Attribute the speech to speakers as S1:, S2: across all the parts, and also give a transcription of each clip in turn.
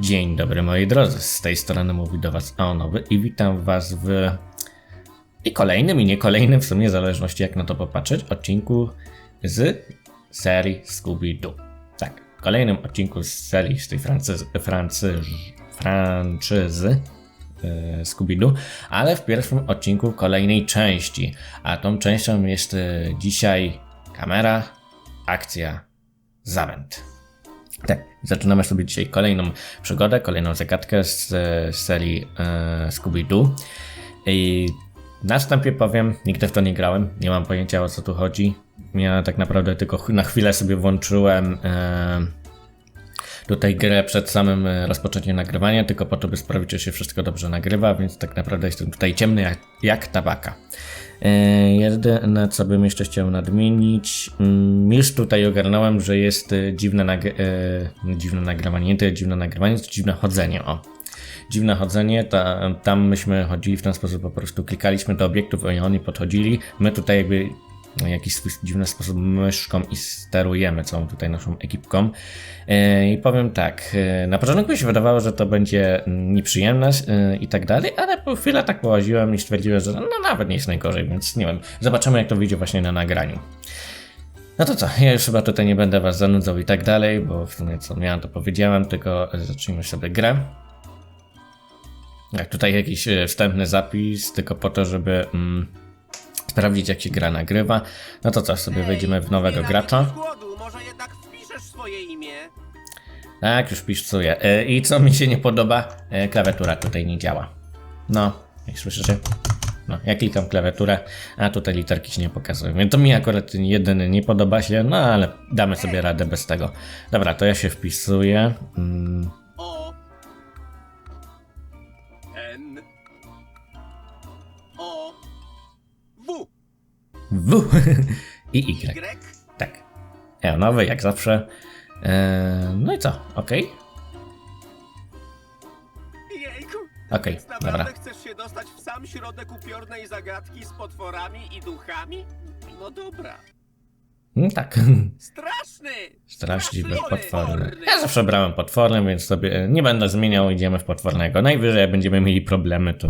S1: Dzień dobry moi drodzy, z tej strony mówi do was Aonowy i witam was w i kolejnym i nie kolejnym w sumie w zależności jak na to popatrzeć odcinku z serii Scooby-Doo. Tak, kolejnym odcinku z serii z tej francyz, francyz, franczyzy e, Scooby-Doo, ale w pierwszym odcinku kolejnej części, a tą częścią jest e, dzisiaj kamera, akcja, zamęt. Tak, zaczynamy sobie dzisiaj kolejną przygodę, kolejną zagadkę z, e, z serii e, Scooby-Doo. I na wstępie powiem, nigdy w to nie grałem, nie mam pojęcia o co tu chodzi. Ja tak naprawdę tylko na chwilę sobie włączyłem e, tutaj grę przed samym e, rozpoczęciem nagrywania, tylko po to, by sprawdzić, czy się wszystko dobrze nagrywa, więc tak naprawdę jestem tutaj ciemny jak, jak tabaka. Jedyne, co bym jeszcze chciał nadmienić, mm, już tutaj ogarnąłem, że jest e, dziwne, nag- e, dziwne nagrywanie, nie tyle dziwne nagrywanie, co dziwne chodzenie, o. Dziwne chodzenie, ta, tam myśmy chodzili w ten sposób, po prostu klikaliśmy do obiektów i oni podchodzili, my tutaj jakby w jakiś swój dziwny sposób myszką i sterujemy całą tutaj naszą ekipką. E, I powiem tak, e, na początku mi się wydawało, że to będzie nieprzyjemne e, i tak dalej, ale po chwilę tak połaziłem i stwierdziłem, że no nawet nie jest najgorzej, więc nie wiem, zobaczymy jak to wyjdzie właśnie na nagraniu. No to co, ja już chyba tutaj nie będę was zanudzał i tak dalej, bo w sumie co miałem to powiedziałem, tylko zacznijmy sobie grę. Jak tutaj jakiś wstępny zapis, tylko po to, żeby mm, sprawdzić jak się gra nagrywa. No to co, sobie wejdziemy w nowego gracza.
S2: nawydzisz głodu, może jednak wpiszesz swoje imię?
S1: Tak, już pisuję. E, I co mi się nie podoba? E, Klawiatura tutaj nie działa. No, jak słyszycie? No, ja klikam klawiaturę, a tutaj literki się nie pokazują. Więc to mi akurat jeden nie podoba się, no ale damy sobie radę bez tego. Dobra, to ja się wpisuję. Mm,
S2: w
S1: i Y. Tak. Ja nowy, jak zawsze. E, no i co? Okej?
S2: Jejku.
S1: Okej,
S2: naprawdę
S1: dobra.
S2: chcesz się dostać w sam środek upiornej zagadki z potworami i duchami? No dobra.
S1: Mm, tak.
S2: Straszny!
S1: Straszliwy, potworny. Ja zawsze brałem potworny, więc sobie e, nie będę zmieniał, idziemy w potwornego. Najwyżej jak będziemy mieli problemy, to...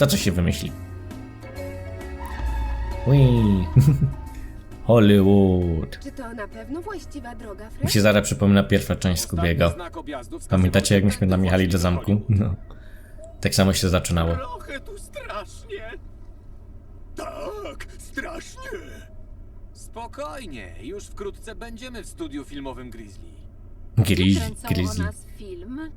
S1: To co się wymyśli? Ui. Hollywood.
S3: Czy to na pewno właściwa droga,
S1: Mi
S3: Fred?
S1: się zaraz przypomina pierwsza część Skubiego. Pamiętacie jak myśmy tam jechali do zamku? No. Tak samo się zaczynało.
S2: Trochę tu strasznie. Tak, strasznie.
S4: Spokojnie, już wkrótce będziemy w studiu filmowym Grizzly.
S1: Grizzly.
S3: Kręcą o
S1: Grizzly.
S3: nas film?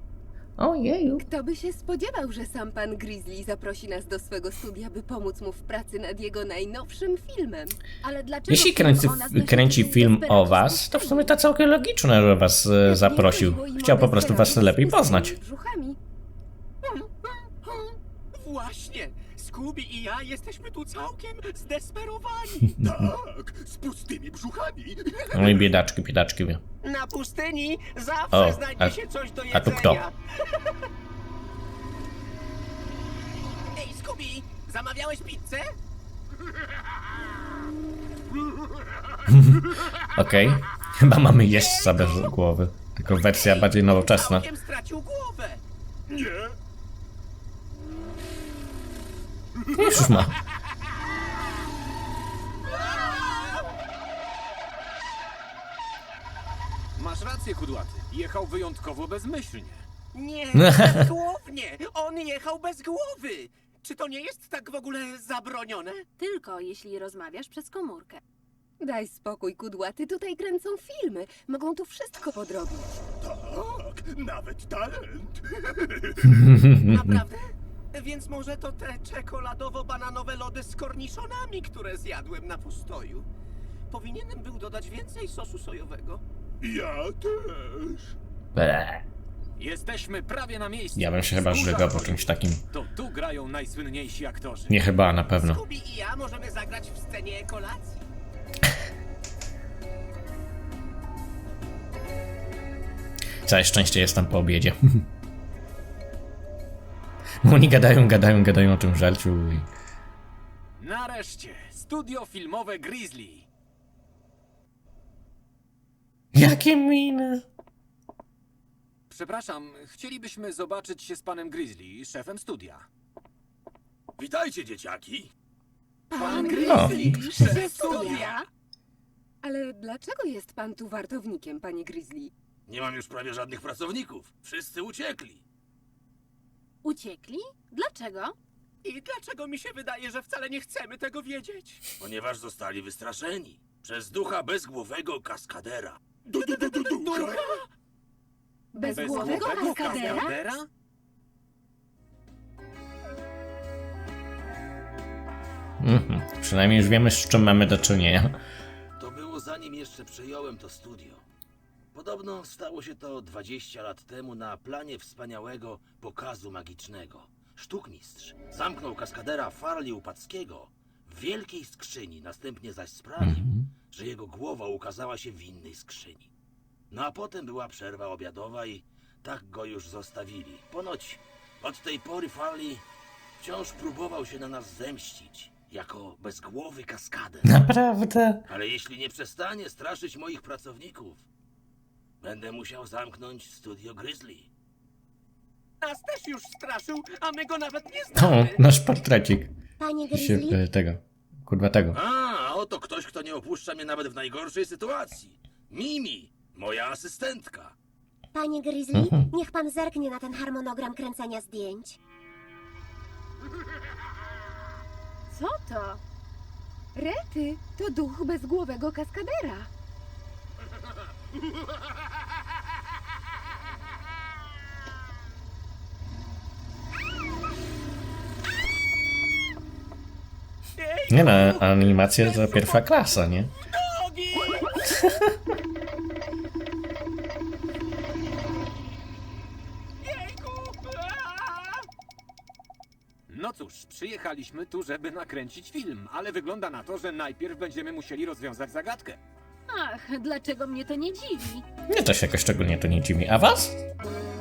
S1: Ojeju.
S3: Kto by się spodziewał, że sam pan Grizzly zaprosi nas do swego studia, by pomóc mu w pracy nad jego najnowszym filmem? Ale dlaczego
S1: Jeśli
S3: film
S1: kręci,
S3: o nas dość
S1: kręci film o was, to w sumie to całkiem logiczne, że was e, zaprosił. Chciał po prostu was lepiej
S3: z pustymi
S1: poznać.
S3: brzuchami.
S2: Właśnie. Scooby i ja jesteśmy tu całkiem zdesperowani. Tak, z pustymi brzuchami.
S1: No i biedaczki, biedaczki.
S2: Na pustyni zawsze
S1: O,
S2: znajdzie
S1: a-
S2: się coś do
S1: a
S2: jedzenia.
S1: tu kto? Ej,
S2: Scooby, zamawiałeś pizzę?
S1: Okej. Chyba mamy jeźdźca bez głowy. Tylko wersja bardziej nowoczesna.
S2: Całkiem stracił głowę. Nie.
S1: Już ma.
S4: Masz rację, kudłaty. Jechał wyjątkowo bezmyślnie.
S2: Nie, bezgłownie. On jechał bez głowy. Czy to nie jest tak w ogóle zabronione?
S5: Tylko jeśli rozmawiasz przez komórkę.
S3: Daj spokój, kudłaty, tutaj kręcą filmy. Mogą tu wszystko podrobić.
S2: Tak, nawet talent. Naprawdę? Więc może to te czekoladowo-bananowe lody z korniszonami, które zjadłem na postoju. Powinienem był dodać więcej sosu sojowego. Ja też.
S1: Ble.
S4: Jesteśmy prawie na miejscu.
S1: Ja bym się chyba
S4: Wzgórza
S1: żygał po czymś takim.
S4: To tu grają najsłynniejsi aktorzy.
S1: Nie chyba, na pewno.
S2: Scooby i ja możemy zagrać w scenie kolacji.
S1: Całe szczęście jest tam po obiedzie. Bo oni gadają, gadają, gadają o tym żarciu i...
S4: Nareszcie, studio filmowe Grizzly.
S1: Jakie miny.
S4: Przepraszam, chcielibyśmy zobaczyć się z panem Grizzly, szefem studia.
S6: Witajcie, dzieciaki.
S3: Pan. Grizzly, szef studia. Ale dlaczego jest pan tu wartownikiem, panie Grizzly?
S6: Nie mam już prawie żadnych pracowników. Wszyscy uciekli.
S5: Uciekli? Dlaczego?
S2: I dlaczego mi się wydaje, że wcale nie chcemy tego wiedzieć?
S6: Ponieważ zostali wystraszeni przez ducha bezgłowego kaskadera.
S2: Ducha?
S3: Bezgłowego kaskadera?
S4: kaskadera?
S1: Mhm. Przynajmniej już wiemy, z czym mamy do czynienia.
S6: To było zanim jeszcze przejąłem to studio. Podobno stało się to 20 lat temu na planie wspaniałego pokazu magicznego. Sztukmistrz zamknął kaskadera Farli Upackiego w wielkiej skrzyni, następnie zaś sprawił,
S1: Mhm.
S6: że jego głowa ukazała się w innej skrzyni. No a potem była przerwa obiadowa i tak go już zostawili. Ponoć od tej pory Farley wciąż próbował się na nas zemścić, jako bezgłowy kaskader.
S1: Naprawdę?
S6: Ale jeśli nie przestanie straszyć moich pracowników, będę musiał zamknąć studio Grizzly.
S2: Nas też już straszył, a my go nawet nie
S1: To
S2: znamy.
S1: nasz portrecik.
S7: Panie
S1: I się,
S7: Grizzly,
S1: e, tego. Kurwa tego.
S6: A, a oto ktoś, kto nie opuszcza mnie nawet w najgorszej sytuacji. Mimi, moja asystentka.
S7: panie Grizzly,
S1: Mhm.
S7: niech pan zerknie na ten harmonogram kręcenia zdjęć.
S5: Co to?
S3: Rety, to duch bezgłowego kaskadera.
S1: Nie no, animacja to pierwsza klasa, nie?
S4: No cóż, przyjechaliśmy tu, żeby nakręcić film, ale wygląda na to, że najpierw będziemy musieli rozwiązać zagadkę.
S5: Ach, dlaczego mnie to nie dziwi?
S1: Mnie też jakoś szczególnie to nie dziwi. A was?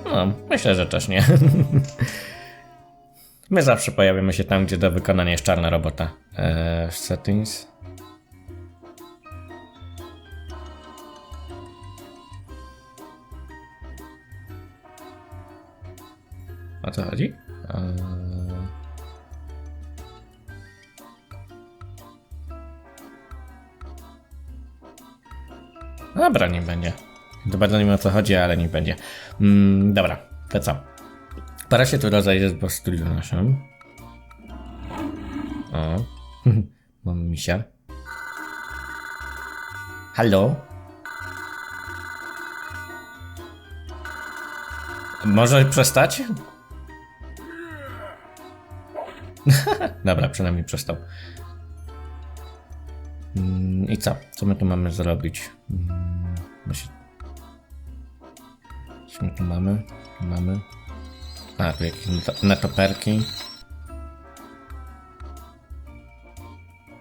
S1: No, myślę, że też nie. My zawsze pojawiamy się tam, gdzie do wykonania jest czarna robota. Eee, settings. O co chodzi? Eee... Dobra, nie będzie. To bardzo nie wiem o co chodzi, ale nie będzie. Mm, dobra, to co? Pora się tu rozejrzeć po studiu naszym. O, mam misia. Halo? Może przestać? Dobra, przynajmniej przestał. Mm, I co? Co my tu mamy zrobić? Mm. Co my tu mamy? Tu mamy... A, tu jakieś neto- netoperki.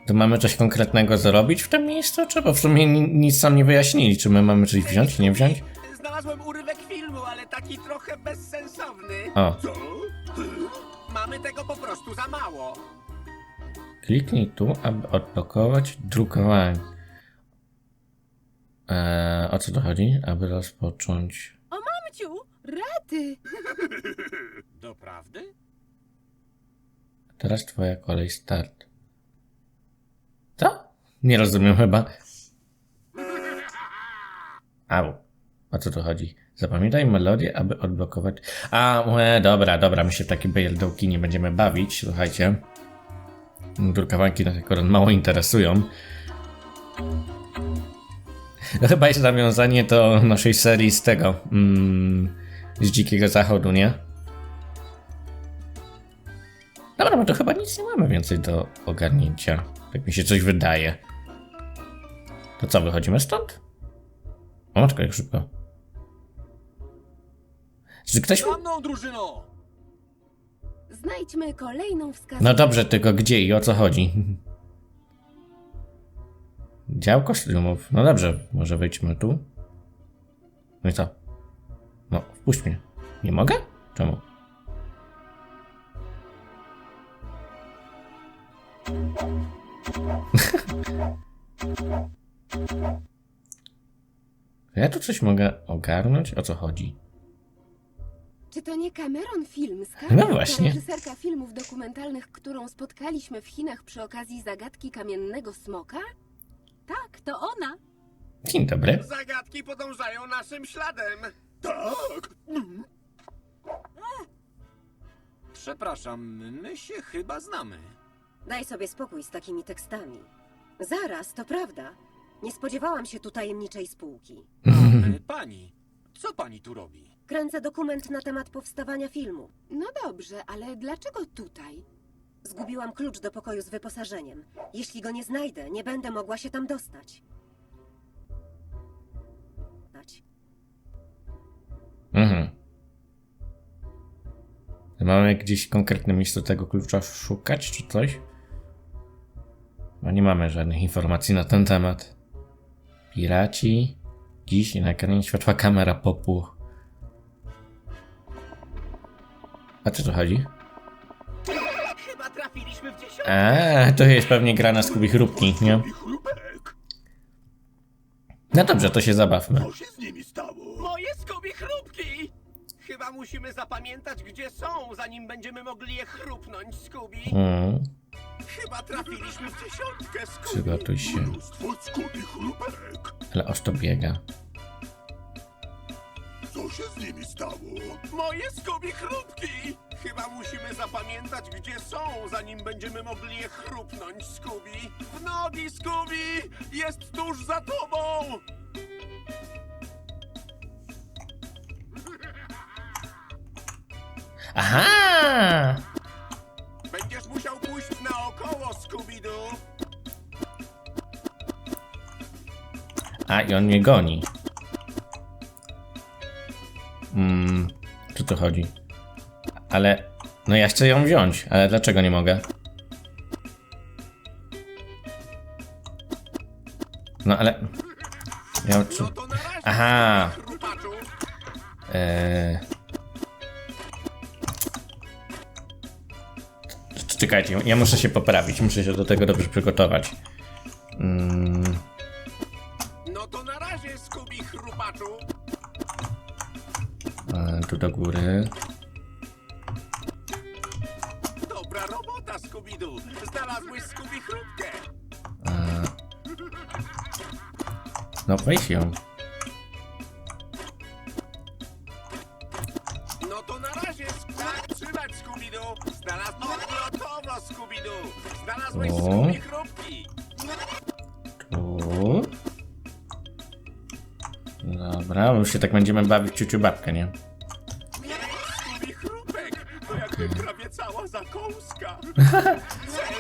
S1: Tu mamy coś konkretnego zrobić w tym miejscu? Czy bo w sumie ni- nic nam nie wyjaśnili? Czy my mamy coś wziąć, nie wziąć?
S2: Znalazłem urywek filmu, ale taki trochę bezsensowny.
S1: O,
S6: Co?
S2: Mamy tego po prostu za mało.
S1: Kliknij tu, aby odblokować drukowanie. Eee, o co to chodzi? Aby rozpocząć...
S5: Mamciu,
S3: Rety!
S4: Doprawdy?
S1: Teraz twoja kolej start. Co? Nie rozumiem chyba. Au. O co tu chodzi? Zapamiętaj melodię, aby odblokować... A, e, dobra, dobra, my się w takie bejeldołki nie będziemy bawić, słuchajcie. Drukowanki nas akurat mało interesują. To chyba jest nawiązanie do naszej serii z tego, mm, z Dzikiego Zachodu, nie? Dobra, no to chyba nic nie mamy więcej do ogarnięcia. Tak mi się coś wydaje. To co, wychodzimy stąd? O, jak szybko. Czy ktoś...
S4: Drużyno!
S3: Znajdźmy kolejną wskazówkę.
S1: No dobrze, tylko gdzie i o co chodzi? Dział kostiumów. No dobrze, może wejdźmy tu. No i co? No, wpuść mnie. Nie mogę? Czemu? Ja tu coś mogę ogarnąć? O co chodzi?
S3: Czy to nie Cameron Filmska?
S1: No właśnie.
S3: Ta reżyserka filmów dokumentalnych, którą spotkaliśmy w Chinach przy okazji zagadki kamiennego smoka?
S5: Tak, to ona.
S1: Dzień dobry.
S2: Zagadki podążają naszym śladem. Tak.
S4: Przepraszam, my się chyba znamy.
S8: Daj sobie spokój z takimi tekstami. Zaraz, to prawda. Nie spodziewałam się tu tajemniczej spółki.
S4: E, Pani, co pani tu robi?
S8: Kręcę dokument na temat powstawania filmu.
S3: No dobrze, ale dlaczego tutaj?
S8: Zgubiłam klucz do pokoju z wyposażeniem. Jeśli go nie znajdę, nie będę mogła się tam dostać. Dać.
S1: Mhm. Mamy gdzieś konkretne miejsce tego klucza szukać, czy coś? No nie mamy żadnych informacji na ten temat. Piraci. Dziś na ekranie światła kamera popu. A co tu chodzi?
S2: Chyba trafiliśmy w dziesiątkę.
S1: A, to jest pewnie gra na Scooby chrupki, nie? No dobrze, to się zabawmy.
S6: co się z nimi stało?
S2: Moje skubi chrupki! Chyba musimy zapamiętać, gdzie są, zanim będziemy mogli je chrupnąć, Skubi.
S1: Mm,
S2: Chyba trafiliśmy w dziesiątkę, Skubi.
S1: przygotuj się.
S6: Mnóstwo skubi.
S1: Ale oż to biega.
S6: Co się z nimi stało?
S2: Moje skubi chrupki! Chyba musimy zapamiętać, gdzie są, zanim będziemy mogli je chrupnąć, Skubi. W nogi, Skubi! Jest tuż za tobą!
S1: Aha!
S2: Będziesz musiał pójść naokoło, Skubidu.
S1: A, i on mnie goni. Mm, co tu chodzi? Ale, no ja chcę ją wziąć, ale dlaczego nie mogę? No ale... Ja, czy,
S2: No to
S1: Aha. Eee... Czekajcie, ja muszę się poprawić, muszę się do tego dobrze przygotować. Mm, tu do góry.
S2: Dobra robota, Skubidu. Znalazłeś Skubi chrupkę.
S1: E, no weź ją.
S2: No to na razie, tak, trzymać, Skubidu. Znalazłeś gotowo, Skubidu. Znalazłeś
S1: O.
S2: Skubi chrupki.
S1: Tu. Dobra, już się tak będziemy bawić ciuciu babkę, nie?
S2: Zakąska.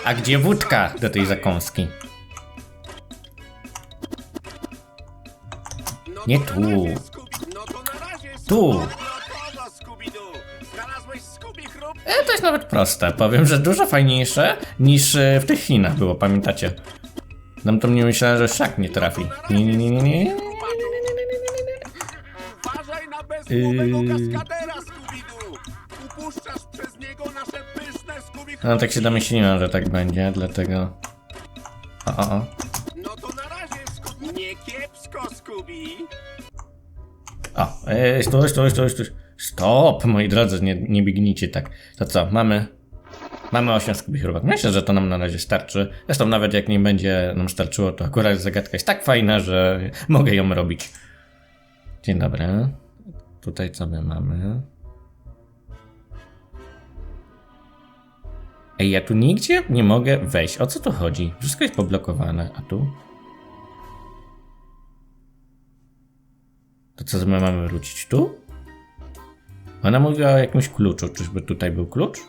S1: A gdzie wódka do tej zakąski?
S2: No
S1: Nie tu.
S2: No
S1: Tu. E, to jest nawet proste. Powiem, że dużo fajniejsze niż e, w tych Chinach było, pamiętacie? Nam to mnie myślałem, że szak nie trafi. Nie, nie, nie, nie, nie.
S2: Uważaj na bezgłowego
S1: Yy.
S2: kaskadera,
S1: No tak się domyśliłem, że tak będzie, dlatego... O, o, o.
S2: No to na razie, Skubi. Nie kiepsko, Skubi.
S1: O, ej, stój, stój, stój, stój. Stop, moi drodzy, nie, nie biegnijcie tak. To co, mamy... Mamy 8 skubich robak. Myślę, że to nam na razie starczy. Zresztą nawet jak nie będzie nam starczyło, to akurat zagadka jest tak fajna, że mogę ją robić. Dzień dobry. Tutaj co my mamy? Ej, ja tu nigdzie nie mogę wejść. O co tu chodzi? Wszystko jest poblokowane, a tu? To co my mamy wrócić tu? Ona mówiła o jakimś kluczu. Czyżby tutaj był klucz?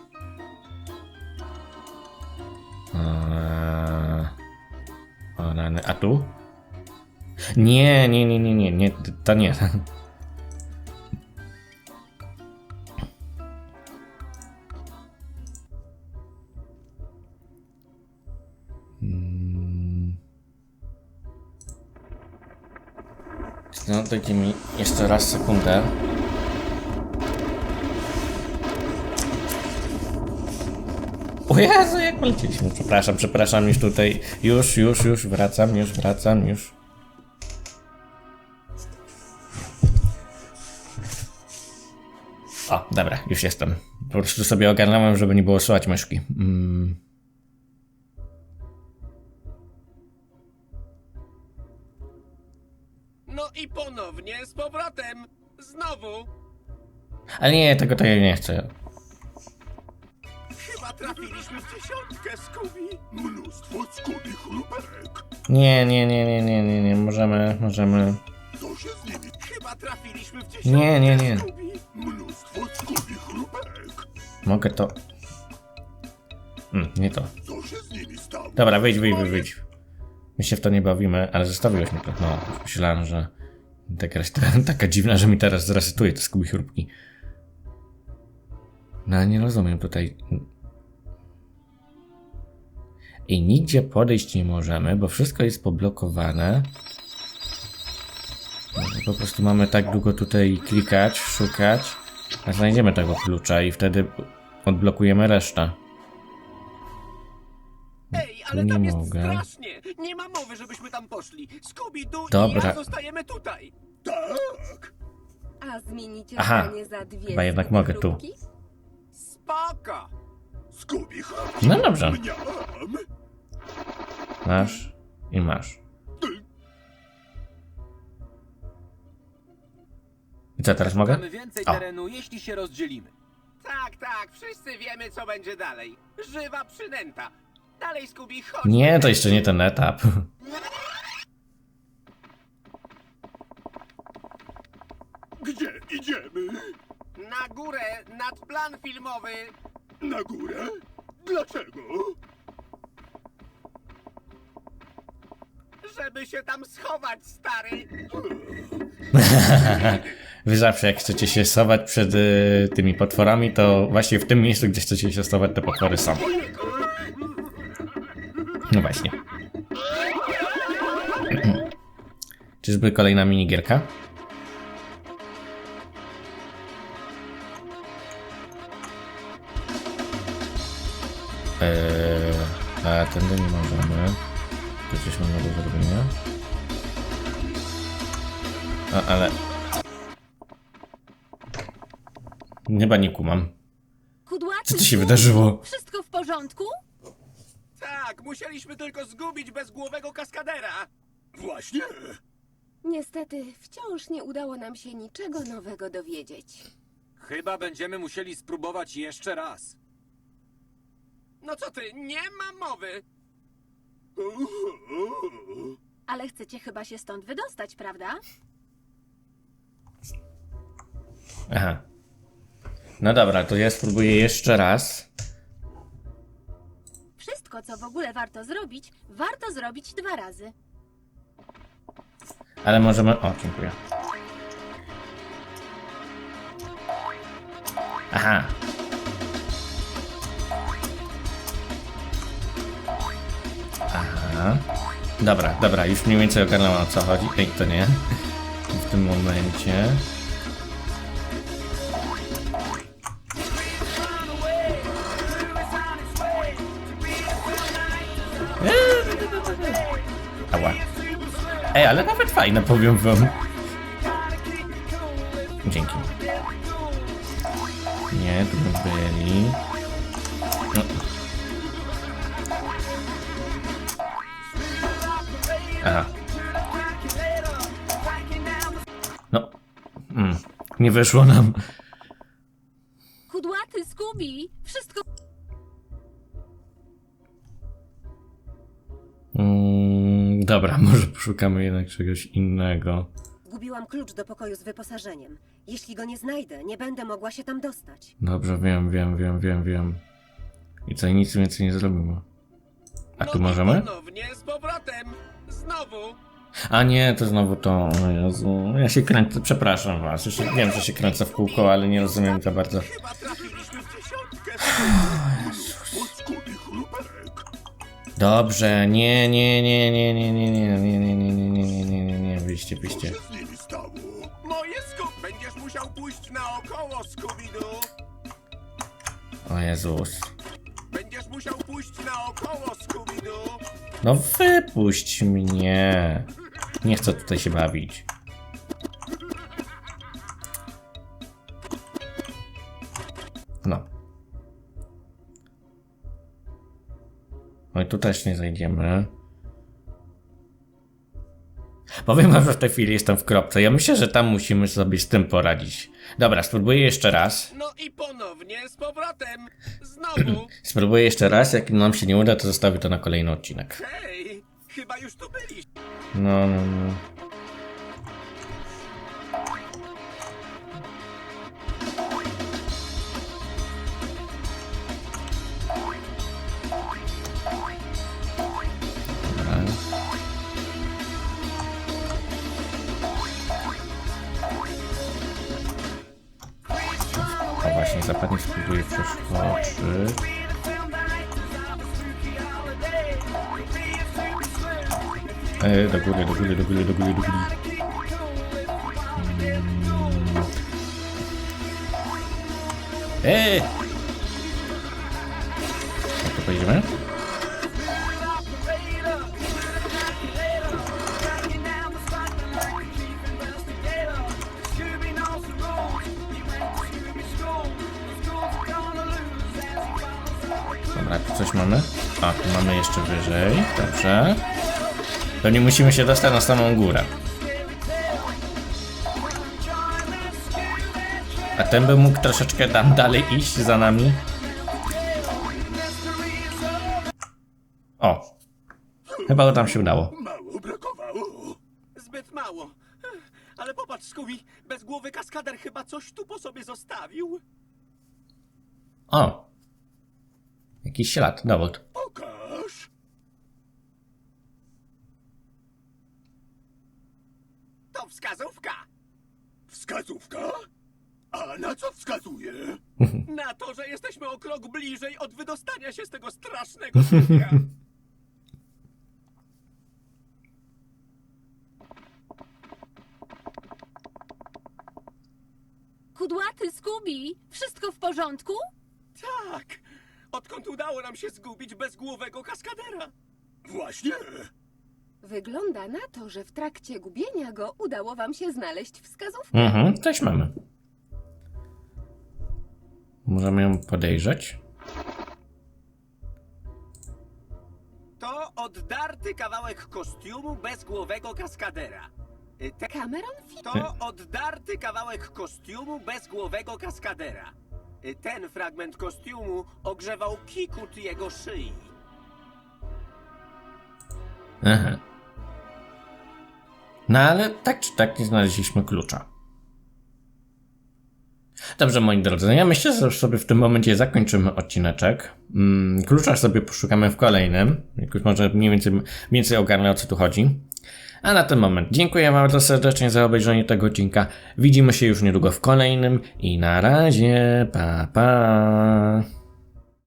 S1: Eee... Rany. A tu? Nie, nie, nie, nie, nie, nie, to nie. No, dajcie mi jeszcze raz sekundę. O Jezu, jak polecieliśmy. Przepraszam, przepraszam, już tutaj. Już, już, już wracam, już wracam, już. O, dobra, już jestem. Po prostu sobie ogarnąłem, żeby nie było słać myszki. Mm. Ale nie, tego to ja nie chcę.
S2: Chyba trafiliśmy w dziesiątkę, Scooby. Mnóstwo.
S1: Nie, nie, nie, nie, nie, nie, nie, możemy, możemy.
S2: Co się z nimi? Chyba trafiliśmy w dziesiątkę,
S1: Nie, nie, nie.
S2: Scooby. Mnóstwo.
S1: Mogę to. Mm, nie to.
S2: Co się z nimi stało?
S1: Dobra, wyjdź, wyjdź, wyjdź, wyjdź. My się w to nie bawimy, ale zostawiłeś to. No, myślałem, że ta gra jest taka dziwna, że mi teraz zresetuje te skubi chrupki. No, ale nie rozumiem tutaj. I nigdzie podejść nie możemy, bo wszystko jest poblokowane. No, Po prostu mamy tak długo tutaj klikać, szukać, a znajdziemy tego klucza i wtedy odblokujemy resztę.
S2: Ej,
S1: Tu
S2: ale
S1: nie
S2: tam jest
S1: mogę.
S2: strasznie. Nie ma mowy, żebyśmy tam poszli. Scooby-Doo i
S1: Dobra.
S2: ja zostajemy tutaj. Tak.
S3: A zmienicie
S1: Aha,
S3: zdanie za dwie
S1: chyba jednak mogę tu.
S2: Spoko. Scooby chrupki.
S1: No dobrze. Masz i masz. I co, teraz mogę?
S4: Mamy więcej
S1: O.
S4: terenu, jeśli się rozdzielimy.
S2: Tak, tak, wszyscy wiemy, co będzie dalej. Żywa przynęta. Dalej, Scooby, chodź.
S1: Nie, to jeszcze nie ten etap.
S2: Gdzie idziemy? Na górę, nad plan filmowy. Na górę? Dlaczego? Żeby się tam schować, stary.
S1: Wy zawsze jak chcecie się schować przed y, tymi potworami, to właśnie w tym miejscu, gdzie chcecie się schować, te potwory są. No właśnie. Czyżby kolejna minigierka? Eee, a tędy nie możemy. Tu coś mamy do zrobienia. A, ale... Chyba nie kumam.
S5: Kudłaty,
S1: Co tu się wydarzyło?
S5: Wszystko w porządku?
S2: Tak, musieliśmy tylko zgubić bezgłowego kaskadera. Właśnie.
S3: Niestety, wciąż nie udało nam się niczego nowego dowiedzieć.
S4: Chyba będziemy musieli spróbować jeszcze raz.
S2: No co ty, nie ma mowy.
S5: Ale chcecie chyba się stąd wydostać, prawda?
S1: Aha. No dobra, to ja spróbuję jeszcze raz.
S5: Wszystko, co w ogóle warto zrobić, warto zrobić dwa razy.
S1: Ale możemy... O, dziękuję. Aha. Dobra, dobra, już mniej więcej ogarnąłem o co chodzi. Ej, to nie. W tym momencie. Ała. Ej, ale nawet fajne, powiem wam. Dzięki. Nie, tu by byli. Nie wyszło nam.
S5: Kudłaty, Scooby, wszystko...
S1: Mm, dobra, może poszukamy jednak czegoś innego.
S8: Zgubiłam klucz do pokoju z wyposażeniem. Jeśli go nie znajdę, nie będę mogła się tam dostać.
S1: Dobrze, wiem, wiem, wiem, wiem, wiem. I co, nic więcej nie zrobimy. A tu
S2: no
S1: możemy?
S2: I ponownie z powrotem. Znowu.
S1: A nie, to znowu to. O Jezu, ja się kręcę, przepraszam was. Już wiem, że się kręcę w kółko, ale nie rozumiem za bardzo. Dobrze, nie, nie, nie, nie, nie, nie, nie, nie, nie, nie, nie, nie, nie, nie, nie, nie, wyjście, wyjście. O Jezus.
S2: Będziesz musiał pójść naokoło, Scooby-Doo.
S1: No wypuść mnie. Nie chcę tutaj się bawić. No. No i tu też nie zajdziemy. Powiem wam, że w tej chwili jestem w kropce. Ja myślę, że tam musimy sobie z tym poradzić. Dobra, spróbuję jeszcze raz.
S2: No i ponownie z powrotem. Znowu.
S1: spróbuję jeszcze raz. Jak nam się nie uda, to zostawię to na kolejny odcinek.
S2: Hej! Chyba już tu byliście.
S1: No, no, no. Właśnie, zapadnie spróbuję przeskoczyć. E, do góry, do góry, do góry, do góry, do góry. Eee! Jak to pojedziemy? Dobra, tu coś mamy. A, tu mamy jeszcze wyżej. Dobrze. Pewnie musimy się dostać na samą górę. A ten by mógł troszeczkę tam dalej iść za nami. O! Chyba nam się udało.
S2: Mało brakowało. Zbyt mało. Ale popatrz, Scooby, bez głowy kaskader chyba coś tu po sobie zostawił.
S1: O! Jakiś ślad, dowód.
S2: Pokaż. To wskazówka. Wskazówka? A na co wskazuje? na to, że jesteśmy o krok bliżej od wydostania się z tego strasznego studia.
S5: Kudłaty, Scooby, wszystko w porządku?
S2: tak. Odkąd udało nam się zgubić bezgłowego kaskadera? Właśnie.
S3: Wygląda na to, że w trakcie gubienia go udało wam się znaleźć wskazówkę.
S1: Mhm, coś mamy. Możemy ją podejrzeć.
S2: To oddarty kawałek kostiumu bezgłowego kaskadera. Y, Te...
S3: Cameron Fi...
S2: To oddarty kawałek kostiumu bezgłowego kaskadera. Y, Ten fragment kostiumu ogrzewał kikut jego szyi.
S1: Aha. No ale tak czy tak nie znaleźliśmy klucza. Dobrze, moi drodzy, no ja myślę, że sobie w tym momencie zakończymy odcineczek. Mm, Klucza sobie poszukamy w kolejnym. Jak już może mniej więcej, więcej ogarnę o co tu chodzi. A na ten moment dziękuję wam bardzo serdecznie za obejrzenie tego odcinka. Widzimy się już niedługo w kolejnym i na razie, pa pa.